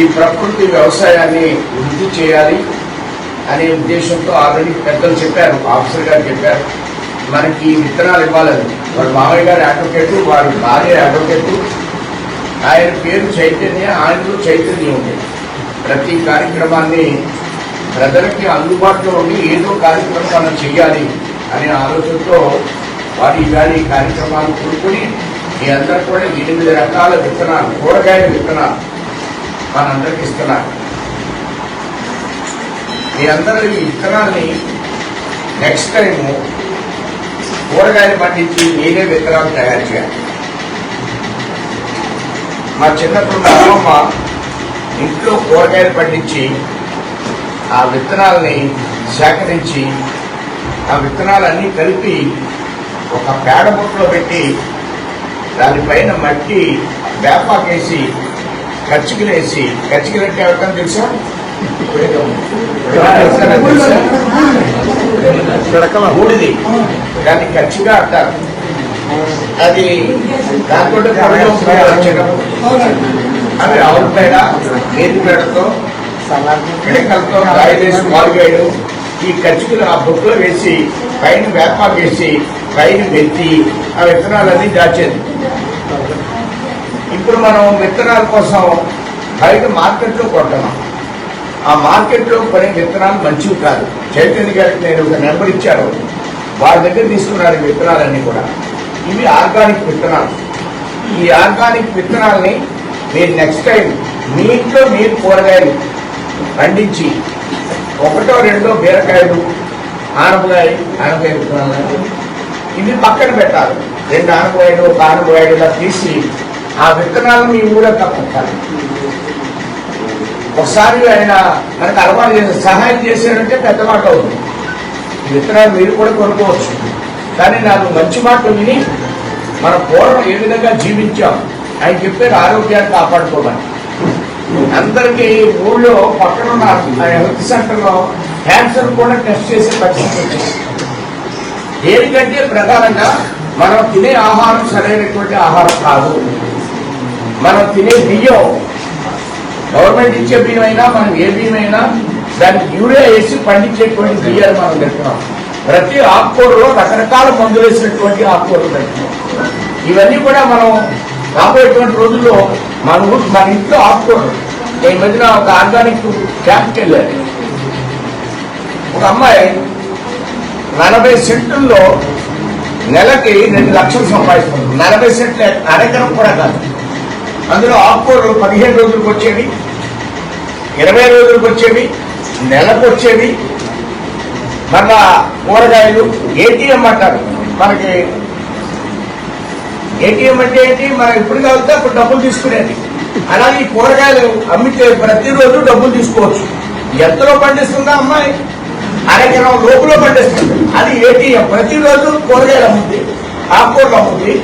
ఈ ప్రకృతి వ్యవసాయాన్ని వృద్ధి చేయాలి అనే ఉద్దేశంతో ఆల్రెడీ పెద్దలు చెప్పారు ఆఫీసర్ గారు చెప్పారు. మనకి విత్తనాలు ఇవ్వాలని. వాడు మామయ్య గారు అడ్వకేటు వారి భార్య అడ్వకేటు ఆయన పేరు చైతన్య ఆయనలో చైతన్యం ఉంది. ప్రతి కార్యక్రమాన్ని ప్రజలకి అందుబాటులో ఉండి ఏదో కార్యక్రమం మనం చెయ్యాలి అనే ఆలోచనతో వారి ఇవాళ ఈ కార్యక్రమాలు కూడుకుని మీ అందరూ కూడా ఎనిమిది రకాల విత్తనాలు కూరగాయల విత్తనాలు మనందరికి ఇస్తున్నారు మీరందరూ ఈ విత్తనాల్ని నెక్స్ట్ టైము కూరగాయలు పండించి మీరే విత్తనాలు తయారు చేయాలి. మా చిన్నప్పుడు మా అమ్మమ్మ ఇంట్లో కూరగాయలు పండించి ఆ విత్తనాలని సేకరించి ఆ విత్తనాలన్నీ కలిపి ఒక పేడ బుట్టలో పెట్టి దానిపైన మట్టి వేపాకేసి ఖర్చుకి కచ్చికలంటే ఎవరికైనా తెలుసా? ఎవరికైనా తెలుసా? బూడిది దాన్ని ఖర్చుగా అంటారు. అది దానికంటే అవి ఆవుల పేడ గేదె పేడతో పిడకలతో రాయలేసి మారుగాడు ఈ ఖర్చుకులు ఆ బుక్కులో వేసి పైన వేపాకు వేసి పైన వెత్తి ఆ విత్తనాలన్నీ దాచేది. ఇప్పుడు మనం విత్తనాల కోసం బయట మార్కెట్లో కొంటున్నాం ఆ మార్కెట్లో కొనే విత్తనాలు మంచివి కాదు. చైతన్య గారికి నేను ఒక నెంబర్ ఇచ్చాను. వారి దగ్గర తీసుకున్నారు విత్తనాలన్నీ కూడా. ఇవి ఆర్గానిక్ విత్తనాలు. ఈ ఆర్గానిక్ విత్తనాలని మీరు నెక్స్ట్ టైం మీ ఇంట్లో మీరు కూరగాయలు పండించి ఒకటో రెండో బీరకాయలు ఆనపకాయ ఆనపకాయ విత్తనాలు ఇవి పక్కన పెట్టాలి. రెండు ఆనపకాయలు ఒక ఆనపకాయలు ఇలా తీసి ఆ విత్తనాలను మీ ఊరే పెట్టాలి ఒకసారి ఆయన మనకు అలవాటు చేసి సహాయం చేశారంటే పెద్ద మాట అవుతుంది. విత్తనాలు మీరు కూడా కొనుక్కోవచ్చు. కానీ నాకు మంచి మాట విని మన పూర్వం ఏ విధంగా జీవించాం ఆయన చెప్పారు ఆరోగ్యాన్ని కాపాడుకోమని అందరికీ ఊళ్ళో పక్కన ఉన్న హెల్త్ సెంటర్లో క్యాన్సర్ కూడా టెస్ట్ చేసే పరిస్థితి వచ్చింది. దేనికంటే ప్రధానంగా మనం తినే ఆహారం సరైనటువంటి ఆహారం కాదు. మనం తినే బియ్యం. గవర్నమెంట్ ఇచ్చే బియ్యం అయినా మనం ఏ బియ్యం అయినా దానికి యూరియా వేసి పండించేటువంటి బియ్యాలు మనం పెడుతున్నాం. ప్రతి ఆకుకూరలో రకరకాల మందులు వేసినటువంటి ఆకుకూరలు పెడుతున్నాం. ఇవన్నీ కూడా మనం రాబోయేటువంటి రోజుల్లో మన ఊరు మన ఇంట్లో ఆకుకూరలు. ఈ మధ్యన ఒక ఆర్గానిక్ క్యాంప్కి వెళ్ళాను. ఒక అమ్మాయి నలభై సెంట్లలో నెలకి రెండు లక్షలు సంపాదిస్తుంది. నలభై సెంట్లు అరెకరం కూడా కాదు. అందులో ఆకుకూరలు పదిహేను రోజులకు వచ్చేవి ఇరవై రోజులకు వచ్చేవి నెలకు వచ్చేవి. మళ్ళా కూరగాయలు ఏటీఎం అంటారు. మనకి ఏటీఎం అంటే ఏంటి? మనం ఎప్పుడు కావాలంటే అప్పుడు డబ్బులు తీసుకునేది. అలాగే ఈ కూరగాయలు అమ్మితే ప్రతిరోజు డబ్బులు తీసుకోవచ్చు. ఎంతలో పండిస్తుందా అమ్మాయి? అరకెనం లోపల పండిస్తుంది. అది ఏటీఎం ప్రతిరోజు కూరగాయలు అమ్ముద్ది ఆకుకూరలు అమ్ముద్ది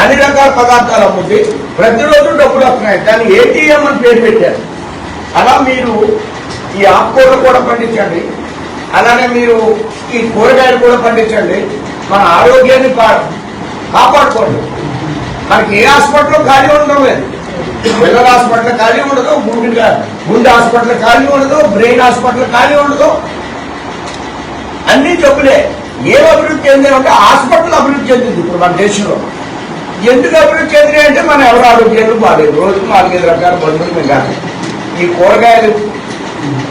అన్ని రకాల పదార్థాలు అమ్ముద్ది. ప్రతిరోజు డబ్బులు వస్తున్నాయి. దాన్ని ఏటీఎం అని పేరు పెట్టారు. అలా మీరు ఈ ఆకుకూరలు కూడా పండించండి. అలానే మీరు ఈ కూరగాయలు కూడా పండించండి. మన ఆరోగ్యాన్ని కాపాడుకోండి. మనకి ఏ హాస్పిటల్ ఖాళీ ఉండడం లేదు. పిల్లల హాస్పిటల్ ఖాళీ ఉండదు గుండె గుండె హాస్పిటల్ ఖాళీ ఉండదు బ్రెయిన్ హాస్పిటల్ ఖాళీ ఉండదు. అన్ని జబ్బులే. ఏం అభివృద్ధి చెందాయంటే హాస్పిటల్ అభివృద్ధి చెందింది ఇప్పుడు మన దేశంలో. ఎందుకు అభివృద్ధి చెందినాయి అంటే మన ఎవరు ఆరోగ్యాలు బాగాలేదు. రోజుకు నాలుగైదు రకాల మందులు మేము కాదు ఈ కూరగాయలు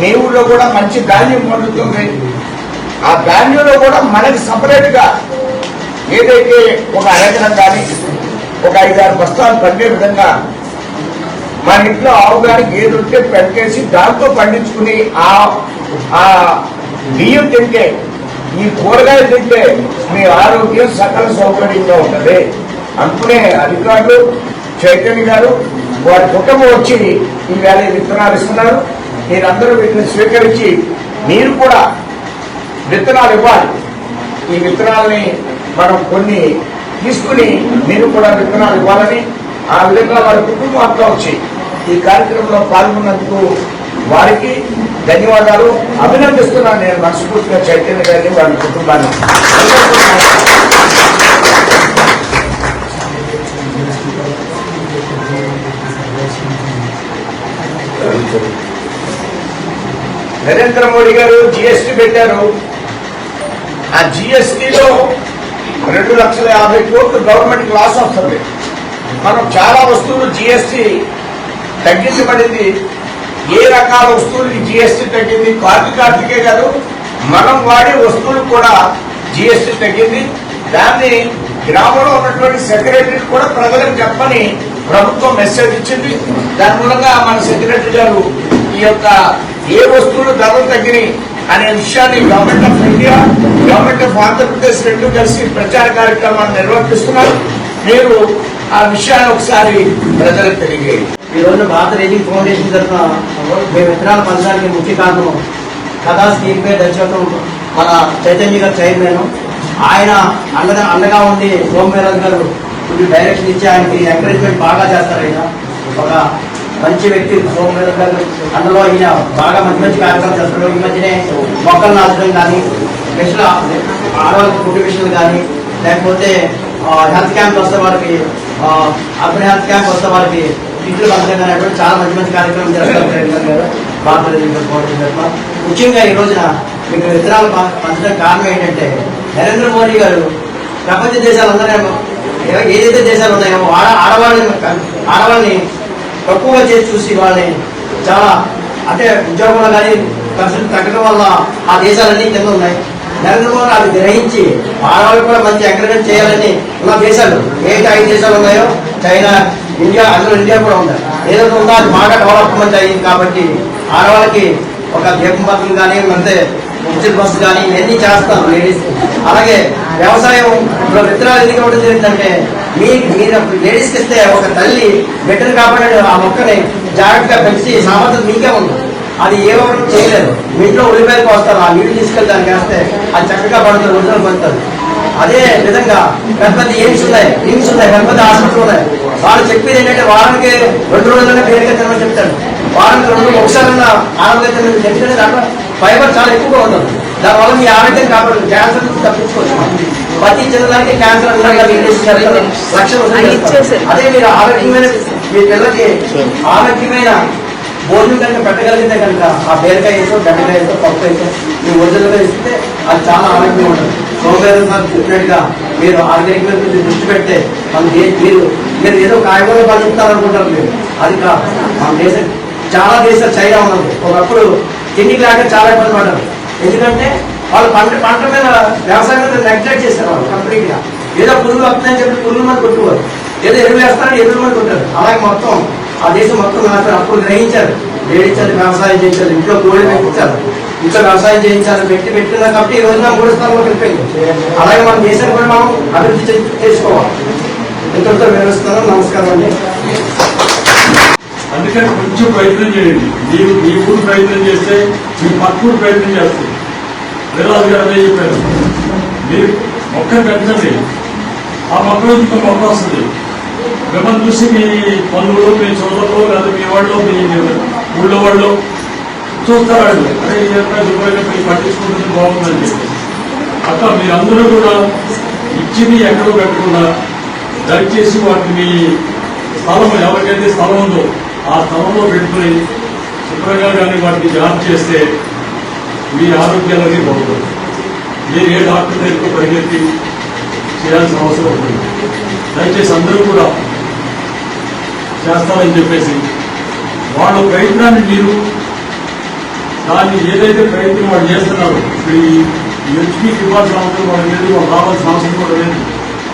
మీ ఊళ్ళో కూడా మంచి ధాన్యం పండుతుంది. ఆ ధాన్యంలో కూడా మనకి సపరేట్గా ఏదైతే ఒక అరగనం కానీ ఒక ఐదారు బస్తాలు పండే విధంగా మన ఇంట్లో ఆవు కానీ గేదె ఉంటే పెట్టేసి దాంతో పండించుకుని ఆ ఆ బియ్యం తింటే ఈ కూరగాయలు తింటే మీ ఆరోగ్యం సకల సౌకర్యంగా ఉంటుంది. అనుకునే అధికారులు చైతన్య గారు వారి కుటుంబం వచ్చి ఈ వేళ విత్తనాలు ఇస్తున్నారు. మీరందరూ వీటిని స్వీకరించి మీరు కూడా విత్తనాలు ఇవ్వాలి. ఈ విత్తనాలని మనం కొన్ని తీసుకుని మీరు కూడా విత్తనాలు ఇవ్వాలని ఆ విధంగా వారి కుటుంబం అంతా వచ్చి ఈ కార్యక్రమంలో పాల్గొన్నందుకు వారికి ధన్యవాదాలు. అభినందిస్తున్నాను. నేను మనస్ఫూర్తిగా చైతన్య గారిని వారి కుటుంబాన్ని. నరేంద్ర మోడీ గారు జిఎస్టీ పెట్టారు. ఆ జిఎస్టీలో రెండు లక్షల యాభై కోట్లు గవర్నమెంట్ లాస్ వస్తుంది. మనం చాలా వస్తువులు జిఎస్టీ తగ్గించబడింది ఏ రకాల వస్తువులకి జిఎస్టీ తగ్గింది? కార్డు కార్తీకే కాదు మనం వాడే వస్తువులు కూడా జిఎస్టీ తగ్గింది. దాన్ని గ్రామంలో ఉన్నటువంటి సెక్రటరీ కూడా ప్రజలకు చెప్పని ప్రభుత్వం మెసేజ్ ఇచ్చింది. దాని మూలంగా మన సెక్రటరీ గారు ఈ యొక్క ఏ వస్తువులు ధరలు తగ్గినాయి అనే విషయాన్ని government of India government of Andhra Pradesh రెండు కలిసి ప్రచార కార్యక్రమాన్ని నిర్వర్తిస్తున్నారు. మీరు ఆ విషయాన్ని ఒకసారి ప్రజలకు తెలియజేయండి. ఈ రోజు భారత రేజింగ్ ఫౌండేషన్ తరఫున మేము విత్తనాలు పంచడానికి ముఖ్య కారణం కథా స్కీమ్ పే దర్శకత్వం మన చైతన్య గారు చైర్మన్. ఆయన అండగా అండగా ఉండి సోమవీరాజు గారు కొంచెం డైరెక్షన్ ఇచ్చి ఆయనకి ఎంకరేజ్మెంట్ బాగా చేస్తారు ఆయన. ఒక మంచి వ్యక్తి గారు అందులో ఈయన బాగా మంచి మంచి కార్యక్రమాలు చేస్తారు ఈ మధ్యనే మొక్కలు నాచడం కానీ మిషన్ ఆడవాళ్ళకి ఫుడ్ మిషన్లు కానీ లేకపోతే హెల్త్ క్యాంప్ వస్తే వాళ్ళకి అర్బన్ హెల్త్ క్యాంప్ వస్తే వాళ్ళకి ఇంట్లో పంచడం అనేటువంటి చాలా మంచి మంచి కార్యక్రమం చేస్తారు గారు. ముఖ్యంగా ఈ రోజున మీకు విత్తనాలు ప- పంచడం కారణం ఏంటంటే నరేంద్ర మోడీ గారు ప్రపంచ దేశాలందరూ ఏదైతే దేశాలు ఉన్నాయో ఆడ ఆడవాళ్ళని ఆడవాళ్ళని తక్కువగా చేసి చూసి వాళ్ళని చాలా అంటే ఉద్యోగంలో కానీ ఖర్చులు తగ్గడం వల్ల ఆ దేశాలన్నీ కింద ఉన్నాయి. నరేంద్ర మోదీ అది గ్రహించి ఆడవాళ్ళు కూడా మంచి ఎంకరేజ్ చేయాలని ఉన్న దేశాలు ఏంటి ఐదు దేశాలు ఉన్నాయో చైనా ఇండియా అందులో ఇండియా కూడా ఉంది. ఏదైతే ఉందో అది బాగా డెవలప్మెంట్ అయ్యింది కాబట్టి ఆడవాళ్ళకి ఒక దీపం బతులు కానీ అంటే ఉచిత బస్సు కానీ ఇవన్నీ చేస్తారు లేడీస్ అలాగే వ్యవసాయం విత్తనాలు ఎందుకు ఇవ్వడం జరిగిందంటే మీ మీరు లేడీస్కి ఇస్తే ఒక తల్లి బిడ్డను కాపాడే ఆ మొక్కని జాగ్రత్తగా పెంచి సామర్థ్యం మీకే ఉంది. అది ఏమో చేయలేదు. మీ ఇంట్లో ఉల్లిపాయలు పోస్తారు ఆ నీళ్ళు తీసుకెళ్ళి దానికి వేస్తే అది చక్కగా పడుతుంది రోజులు పడుతుంది. అదే విధంగా పెద్ద పెద్ద ఎయిమ్స్ ఉన్నాయి ఎయిమ్స్ ఉన్నాయి పెద్ద పెద్ద హాస్పిటల్ ఉన్నాయి. వాళ్ళు చెప్పేది ఏంటంటే వారానికి రెండు రోజులైనా పేరుగా తినమని చెప్తాడు వారానికి రెండు ఒకసారి ఆరోగ్య తినమని చెప్తే దాంట్లో ఫైబర్ చాలా ఎక్కువగా ఉంటుంది దానివల్ల మీ ఆరోగ్యం కాపాడు క్యాన్సర్ నుంచి తప్పించుకోవచ్చు ప్రతి చిన్నదానికి క్యాన్సర్. అదే మీరు ఆరోగ్యమైన మీ పిల్లలకి ఆరోగ్యమైన భోజనం కనుక పెట్టగలిగితే కనుక ఆ బీరకాయ వేసో బెండకాయ వేసో పప్పు వేసో మీ ఒరిజినల్గా ఇస్తే అది చాలా ఆరోగ్యంగా ఉంటుంది. సోమవారం సార్ చెప్పినట్టుగా మీరు ఆర్గానిక్ మీద కొంచెం దృష్టి పెడితే మన మీరు మీరు ఏదో కాయగూరలు పంచుతారనుకుంటారు మీరు. అది కాదు. మన దేశం చాలా దేశాలు చైనా ఉన్నది. ఒకప్పుడు తిండికి లేక చాలా ఇబ్బంది పడ్డారు. ఎందుకంటే వాళ్ళు పంట పంట మీద వ్యవసాయం మీద నెగ్లెక్ట్ చేశారు వాళ్ళు కంప్లీట్గా. ఏదో పురుగులు వస్తున్నాయని చెప్పి పురుగుల మీద కొట్టుకోరు. ఏదో ఎరువు వేస్తారని ఎరువుల మీద కొట్టారు. అలాగే మొత్తం ఆ దేశం మొత్తం నాశనం అప్పుడు గ్రహించారు. వేడించారు వ్యవసాయం చేయించారు. ఇంట్లో కోడి పెంచారు. ఇంట్లో వ్యవసాయం చేయించారు. పెట్టి పెట్టిన కాబట్టి ఈ రోజున మూడు స్థానంలోకి వెళ్ళిపోయింది అలాగే మన దేశాన్ని కూడా మనం అభివృద్ధి చేసుకోవాలి ఇంతటితో వివరిస్తున్నాను నమస్కారం అండి. అందుకని కొంచెం ప్రయత్నం చేయండి. మీరు మీ ఊరు ప్రయత్నం చేస్తే మీ పక్కూరు ప్రయత్నం చేస్తుంది. ప్రజలు గారు అదే చెప్పారు. మీరు మొక్క పెంచండి. ఆ మొక్కలో ఇంకో మొక్క వస్తుంది. మిమ్మల్ని చూసి మీ పనులు మీ సోదరులు లేదా మీ వాళ్ళు మీ ఊళ్ళో వాళ్ళు చూస్తారు వాళ్ళు అరే రూపాయలు మీరు పట్టించుకుంటుంది బాగుందని చెప్పి. అట్లా మీరందరూ కూడా ఇచ్చింది ఎక్కడో పెట్టకుండా దయచేసి వాటిని మీ స్థలం ఎవరికైతే స్థలం ఉందో ఆ స్థలంలో పెట్టుకుని శుభ్రంగా కానీ వాటిని జాబ్ చేస్తే మీ ఆరోగ్యాలని బాగుంటుంది. మీరు ఏ డాక్టర్ దగ్గరకు పరిగెత్తి చేయాల్సిన అవసరం ఉంటుంది. దయచేసి అందరూ కూడా చేస్తారని చెప్పేసి వాళ్ళ ప్రయత్నాన్ని మీరు దాన్ని ఏదైతే ప్రయత్నం వాళ్ళు చేస్తున్నారు ఇప్పుడు ఈ హెచ్పీకి ఇవ్వాల్సిన అవసరం వాళ్ళకి లేదు వాళ్ళు రావాల్సిన అవసరం కూడా లేదు.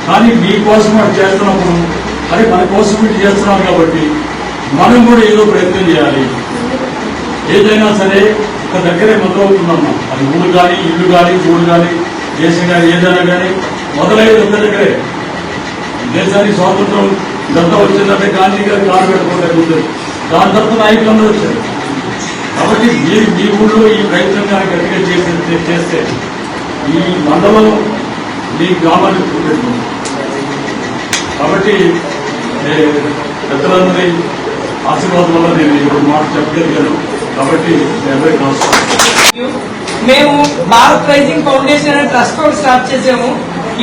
కానీ మీకోసం వాళ్ళు చేస్తున్నప్పుడు అది మన కోసం వీళ్ళు చేస్తున్నాం కాబట్టి మనం కూడా ఏదో ప్రయత్నం చేయాలి. ఏదైనా సరే ఒక దగ్గరే మొదలవుతున్నాం మనం. అది ఊరు కానీ ఇల్లు కానీ ఊరు కానీ దేశం కానీ ఏదైనా కానీ మొదలయ్యేది ఒక దగ్గరే. దేశానికి స్వాతంత్రం ఇదంతా వచ్చిందంటే గాంధీ గారు కారు పెట్టుకుంటే కూర్చొని దాని తర్వాత నాయకులందరూ వచ్చారు. కాబట్టి మీరు మీ ఊళ్ళో ఈ ప్రయత్నం కానీ గట్టిగా చేసి చేస్తే ఈ మండలం మీ గ్రామాన్ని గుర్తిస్తుంది కాబట్టి ఏ, పెద్దలందరి ఆశీర్వాదం వల్ల నేను ఇప్పుడు మాట చెప్పగలిగాను కాబట్టి మేము భారత్ రైజింగ్ ఫౌండేషన్ అనే ట్రస్ట్ ఒకటి స్టార్ట్ చేసాము.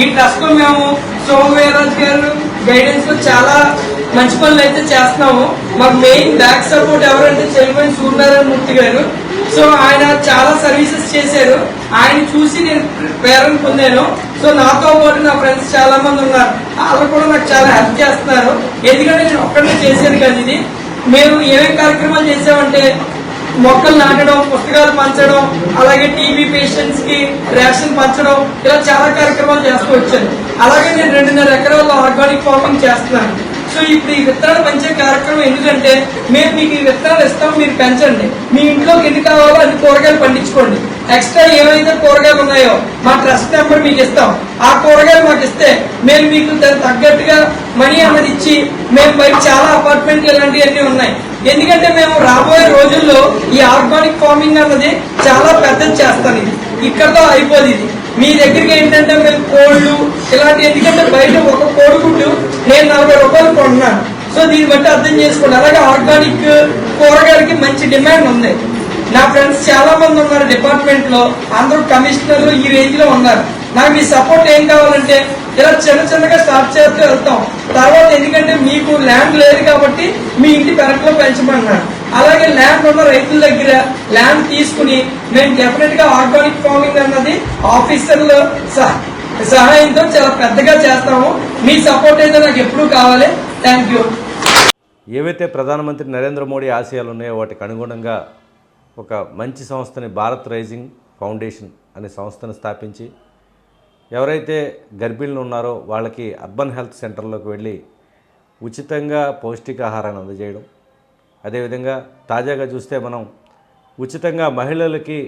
ఈ ట్రస్ట్లో మేము సోమవీరాజ్ గారు గైడెన్స్లో చాలా మంచి పనులు అయితే చేస్తున్నాము. మాకు మెయిన్ బ్యాక్ సపోర్ట్ ఎవరంటే చెల్లిపోయిన సూర్యనారాయణ మూర్తి గారు. సో ఆయన చాలా సర్వీసెస్ చేశారు. ఆయన చూసి నేను ప్రేరణ పొందాను. సో నాతో పాటు నా ఫ్రెండ్స్ చాలా మంది ఉన్నారు. వాళ్ళు కూడా నాకు చాలా హెల్ప్ చేస్తున్నారు. ఎందుకంటే నేను ఒక్కడే చేశాను కదా ఇది. మేము ఏమేం కార్యక్రమాలు చేసామంటే మొక్కలు నాటడం పుస్తకాలు పంచడం అలాగే టీబీ పేషెంట్స్కి రేషన్ పంచడం ఇలా చాలా కార్యక్రమాలు చేస్తూ వచ్చాను. అలాగే నేను రెండున్నర ఎకరాల్లో ఆర్గానిక్ ఫార్మింగ్ చేస్తున్నాను. సో ఇప్పుడు ఈ విత్తనాలు పెంచే కార్యక్రమం ఎందుకంటే మేము మీకు ఈ విత్తనాలు ఇస్తాం మీరు పెంచండి. మీ ఇంట్లోకి ఎన్ని కావాలో అది కూరగాయలు పండించుకోండి. ఎక్స్ట్రా ఏమైతే కూరగాయలు ఉన్నాయో మా ట్రస్ట్ నెంబర్ మీకు ఇస్తాం. ఆ కూరగాయలు మాకు ఇస్తే మేము మీకు దానికి తగ్గట్టుగా మనీ అన్నది ఇచ్చి మేము బయట చాలా అపార్ట్మెంట్లు ఇలాంటివన్నీ ఉన్నాయి. ఎందుకంటే మేము రాబోయే రోజుల్లో ఈ ఆర్గానిక్ ఫార్మింగ్ అన్నది చాలా పెద్దది చేస్తాను ఇది. ఇక్కడతో అయిపోదు ఇది. మీ దగ్గరికి ఏంటంటే మేము కోళ్ళు ఇలాంటి ఎందుకంటే బయట ఒక కోడిగుడ్డు నేను నలభై రూపాయలు కొన్నాను. సో దీన్ని బట్టి అర్థం చేసుకోండి. అలాగే ఆర్గానిక్ కూరగాయలకి మంచి డిమాండ్ ఉంది. నా ఫ్రెండ్స్ చాలా మంది ఉన్నారు డిపార్ట్మెంట్లో. అందరూ కమిషనర్లు ఈ రేంజ్లో ఉన్నారు. నాకు మీ సపోర్ట్ ఏం కావాలంటే ఇలా చిన్న చిన్నగా స్టార్ట్ చేస్తూ వెళ్తాం. తర్వాత ఎందుకంటే మీకు ల్యాండ్ లేదు కాబట్టి మీ ఇంటి పెరట్లో పెంచమన్నాను అలాగే ల్యాండ్ ఉన్న రైతుల దగ్గర ల్యాండ్ తీసుకుని మేము డెఫినెట్గా ఆర్గానిక్ ఫార్మింగ్ అన్నది ఆఫీసర్ల సహ- సహాయంతో చాలా పెద్దగా చేస్తాము. మీ సపోర్ట్ అయితే నాకు ఎప్పుడు కావాలి. థ్యాంక్ యూ ఏవైతే ప్రధానమంత్రి నరేంద్ర మోడీ ఆశయాలు ఉన్నాయో వాటికి అనుగుణంగా ఒక మంచి సంస్థని భారత్ రైజింగ్ ఫౌండేషన్ అనే సంస్థను స్థాపించి ఎవరైతే గర్భిణులు ఉన్నారో వాళ్ళకి అర్బన్ హెల్త్ సెంటర్లోకి వెళ్ళి ఉచితంగా పౌష్టికాహారాన్ని అందజేయడం. అదేవిధంగా తాజాగా చూస్తే మనం ఉచితంగా మహిళలకి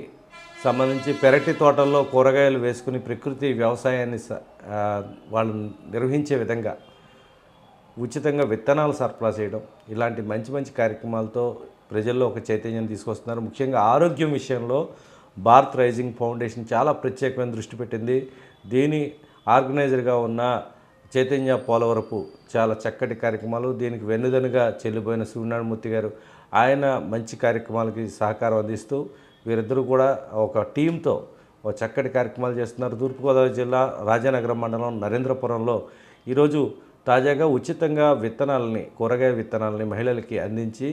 సంబంధించి పెరటి తోటల్లో కూరగాయలు వేసుకుని ప్రకృతి వ్యవసాయాన్ని స- వాళ్ళు నిర్వహించే విధంగా ఉచితంగా విత్తనాలు సరఫరా చేయడం ఇలాంటి మంచి మంచి కార్యక్రమాలతో ప్రజల్లో ఒక చైతన్యం తీసుకొస్తున్నారు. ముఖ్యంగా ఆరోగ్యం విషయంలో భారత్ రైజింగ్ ఫౌండేషన్ చాలా ప్రత్యేకమైన దృష్టి పెట్టింది. దీని ఆర్గనైజర్గా ఉన్న చైతన్య పోలవరపు చాలా చక్కటి కార్యక్రమాలు దీనికి వెన్నుదనుగా చెల్లిపోయిన సూర్యనారాయణమూర్తి గారు ఆయన మంచి కార్యక్రమాలకి సహకారం అందిస్తూ వీరిద్దరూ కూడా ఒక టీంతో ఒక చక్కటి కార్యక్రమాలు చేస్తున్నారు. తూర్పుగోదావరి జిల్లా రాజానగరం మండలం నరేంద్రపురంలో ఈరోజు తాజాగా ఉచితంగా విత్తనాలని కూరగాయ విత్తనాలని మహిళలకి అందించి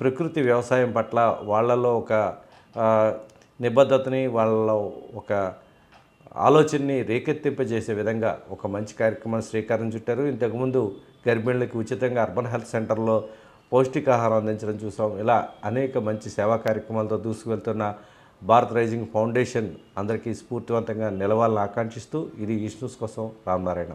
ప్రకృతి వ్యవసాయం పట్ల వాళ్ళలో ఒక నిబద్ధతని వాళ్ళలో ఒక ఆలోచనని రేకెత్తింపజేసే విధంగా ఒక మంచి కార్యక్రమాన్ని శ్రీకారం చుట్టారు. ఇంతకుముందు గర్భిణులకి ఉచితంగా అర్బన్ హెల్త్ సెంటర్లో పౌష్టికాహారం అందించడం చూసాం. ఇలా అనేక మంచి సేవా కార్యక్రమాలతో దూసుకువెళ్తున్న భారత్ రైజింగ్ ఫౌండేషన్ అందరికీ స్ఫూర్తివంతంగా నిలవాలని ఆకాంక్షిస్తూ ఇది ఈస్ట్ న్యూస్ కోసం రామనారాయణ.